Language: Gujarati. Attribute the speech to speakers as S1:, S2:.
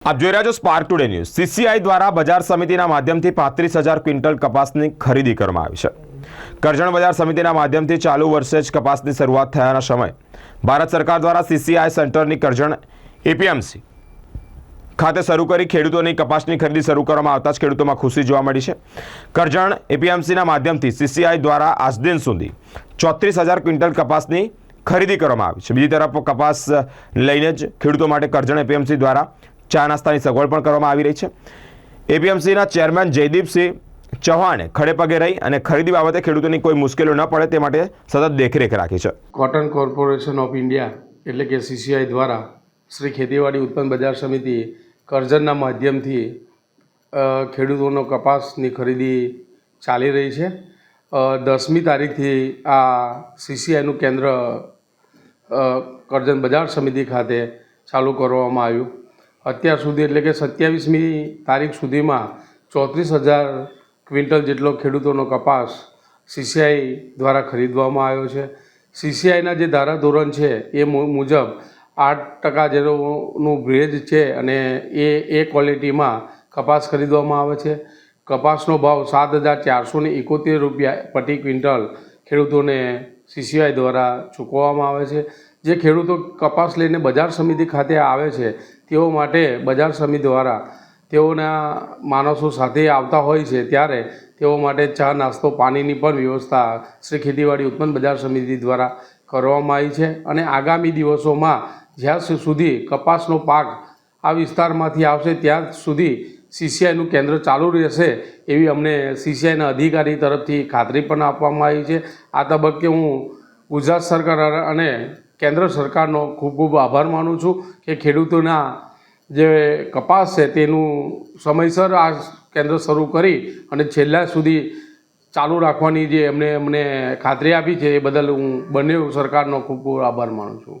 S1: આપ જોઈ રહ્યા છો સ્પાર્ક ટુડે ન્યૂઝ સીસીઆઈ દ્વારા બજાર સમિતિના માધ્યમથી પાંત્રીસ હજાર ક્વિન્ટલ કપાસની ખરીદી કરવામાં આવી છે. કરજણ બજાર સમિતિના માધ્યમથી ચાલુ વર્ષે જ કપાસની શરૂઆત થયાના સમય ભારત સરકાર દ્વારા સીસીઆઈ સેન્ટરની કરજણ એપીએમસી ખાતે શરૂ કરી ખેડૂતોની કપાસની ખરીદી શરૂ કરવામાં આવતા જ ખેડૂતોમાં ખુશી જોવા મળી છે. કરજણ એપીએમસીના માધ્યમથી સીસીઆઈ દ્વારા આજ દિન સુધી ચોત્રીસ હજાર ક્વિન્ટલ કપાસની ખરીદી કરવામાં આવી છે. બીજી તરફ કપાસ લઈને જ ખેડૂતો માટે કરજણ એપીએમસી દ્વારા ચા નાસ્તાની સગવડ પણ કરવામાં આવી રહી છે. એપીએમસીના ચેરમેન જયદીપસિંહ ચૌહાણે ખડે પગે રહી અને ખરીદી બાબતે ખેડૂતોની કોઈ મુશ્કેલીઓ ન પડે તે માટે સતત દેખરેખ રાખી છે.
S2: કોટન કોર્પોરેશન ઓફ ઇન્ડિયા એટલે કે સીસીઆઈ દ્વારા શ્રી ખેતીવાડી ઉત્પન્ન બજાર સમિતિ કરજણના માધ્યમથી ખેડૂતોનો કપાસની ખરીદી ચાલી રહી છે. દસમી તારીખથી આ સીસીઆઈનું કેન્દ્ર કરજણ બજાર સમિતિ ખાતે ચાલુ કરવામાં આવ્યું. અત્યાર સુધી એટલે કે સત્યાવીસમી તારીખ સુધીમાં ચોત્રીસ હજાર ક્વિન્ટલ જેટલો ખેડૂતોનો કપાસ સીસીઆઈ દ્વારા ખરીદવામાં આવ્યો છે. સીસીઆઈના જે ધારાધોરણ છે એ મુજબ આઠ ટકા જેનું ભેજ છે અને એ એ ક્વોલિટીમાં કપાસ ખરીદવામાં આવે છે. કપાસનો ભાવ સાત હજાર ચારસો ને એકોતેર રૂપિયા પ્રતિ ક્વિન્ટલ ખેડૂતોને સીસીઆઈ દ્વારા ચૂકવવામાં આવે છે. જે ખેડૂતો કપાસ લઈને બજાર સમિતિ ખાતે આવે છે, તેઓ માટે બજાર સમિતિ દ્વારા તેઓના માણસો સાથે આવતા હોય છે, ત્યારે તેઓ માટે ચા, નાસ્તો, પાણીની પણ વ્યવસ્થા શ્રી ખેતીવાડી ઉત્પન્ન બજાર સમિતિ દ્વારા કરવામાં આવી છે અને આગામી દિવસોમાં જ્યાં સુધી કપાસનો પાક આ વિસ્તારમાંથી આવશે, ત્યાં સુધી સીસીઆઈનું કેન્દ્ર ચાલુ રહેશે એવી અમને સીસીઆઈના અધિકારી તરફથી ખાતરી પણ આપવામાં આવી છે. આ તબક્કે હું ગુજરાત સરકાર અને કેન્દ્ર સરકારનો ખૂબ ખૂબ આભાર માનું છું કે ખેડૂતોના જે કપાસ છે તેનું સમયસર આ કેન્દ્ર શરૂ કરી અને છેલ્લા સુધી ચાલુ રાખવાની જે એમને અમને ખાતરી આપી છે એ બદલ હું બંને સરકારનો ખૂબ ખૂબ આભાર માનું છું.